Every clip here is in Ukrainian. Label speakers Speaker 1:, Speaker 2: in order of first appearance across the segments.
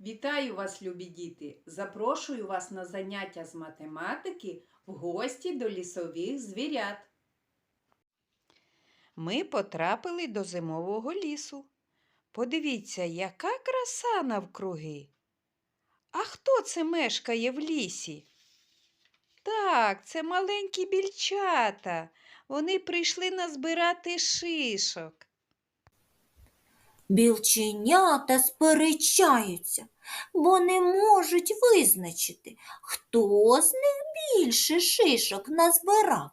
Speaker 1: Вітаю вас, любі діти! Запрошую вас на заняття з математики в гості до лісових звірят. Ми потрапили до зимового лісу. Подивіться, яка краса навкруги. А хто це мешкає в лісі? Так, це маленькі більчата. Вони прийшли назбирати шишок.
Speaker 2: Білченята сперечаються, бо не можуть визначити, хто з них більше шишок назбирав.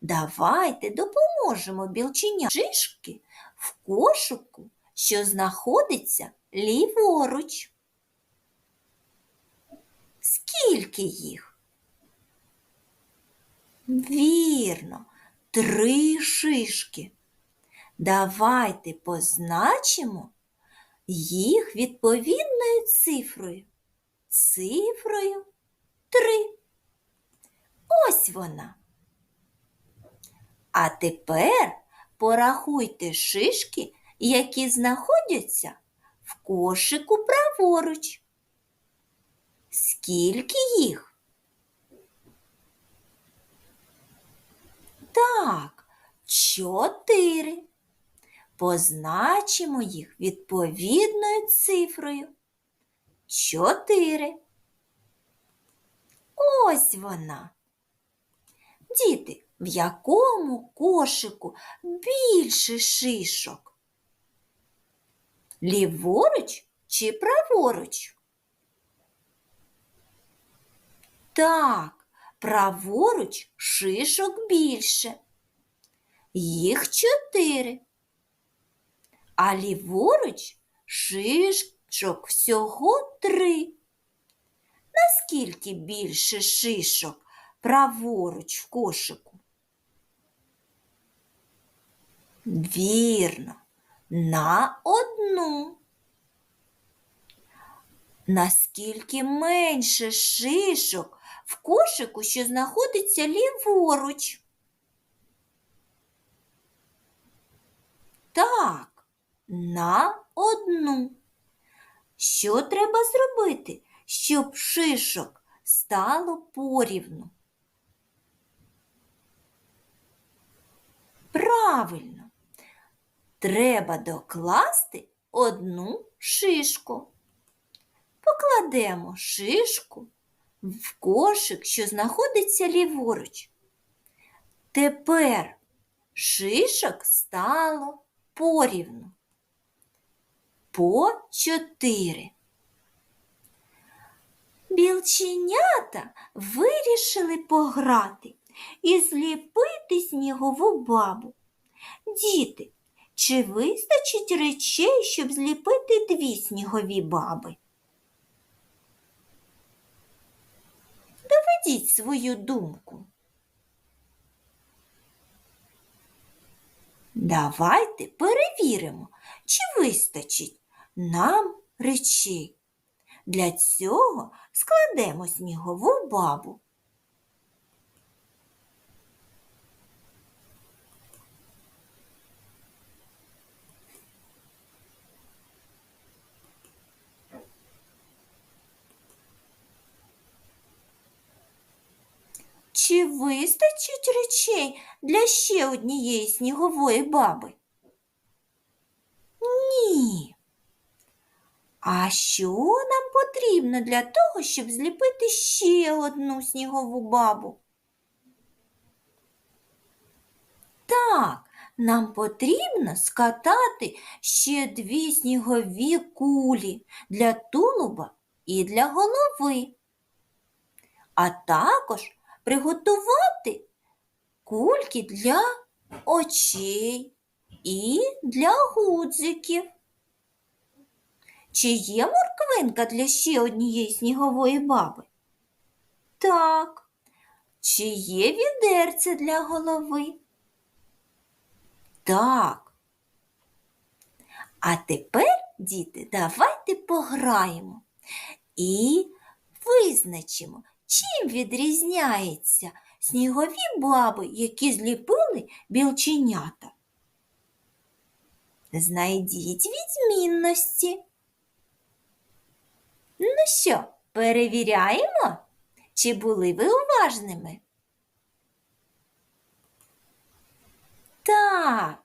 Speaker 2: Давайте допоможемо білченя шишки в кошику, що знаходиться ліворуч. Скільки їх? Вірно, три шишки. Давайте позначимо їх відповідною цифрою. Цифрою 3. Ось вона. А тепер порахуйте шишки, які знаходяться в кошику праворуч. Скільки їх? Так, чотири. Позначимо їх відповідною цифрою. Чотири. Ось вона. Діти, в якому кошику більше шишок? Ліворуч чи праворуч? Так, праворуч шишок більше. Їх чотири а ліворуч шишок всього три. Наскільки більше шишок праворуч в кошику? Вірно, на одну. Наскільки менше шишок в кошику, що знаходиться ліворуч? Так, на одну. Що треба зробити, щоб шишок стало порівну? Правильно, треба докласти одну шишку. Покладемо шишку в кошик, що знаходиться ліворуч. Тепер шишок стало порівну по чотири. Білченята вирішили пограти і зліпити снігову бабу. Діти, чи вистачить речей, щоб зліпити дві снігові баби? Доведіть свою думку. Давайте перевіримо, чи вистачить нам речей. Для цього складемо снігову бабу. Чи вистачить речей для ще однієї снігової баби? Ні. А що нам потрібно для того, щоб зліпити ще одну снігову бабу? Так, нам потрібно скатати ще дві снігові кулі для тулуба і для голови, а також приготувати кульки для очей і для гудзиків. Чи є морквинка для ще однієї снігової баби? Так. Чи є відерце для голови? Так. А тепер, діти, давайте пограємо і визначимо, чим відрізняється снігові баби, які зліпили білченята. Знайдіть відмінності. Що, перевіряємо, чи були ви уважними? Так,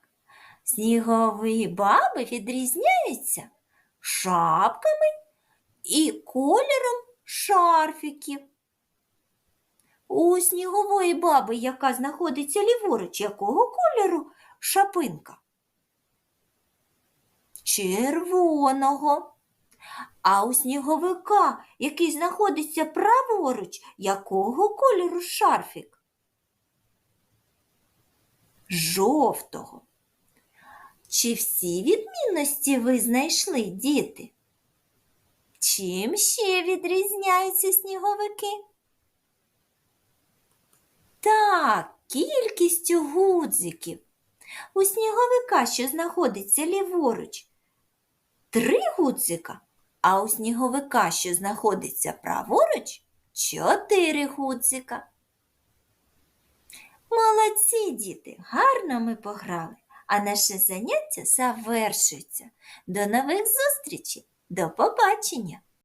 Speaker 2: снігові баби відрізняються шапками і кольором шарфіків. У снігової баби, яка знаходиться ліворуч, якого кольору шапинка? Червоного. А у сніговика, який знаходиться праворуч, якого кольору шарфік? Жовтого. Чи всі відмінності ви знайшли, діти? Чим ще відрізняються сніговики? Так, кількістю гудзиків. У сніговика, що знаходиться ліворуч, три гудзика, а у сніговика, що знаходиться праворуч, чотири гудзика. Молодці, діти, гарно ми пограли, а наше заняття завершується. До нових зустрічей, до побачення!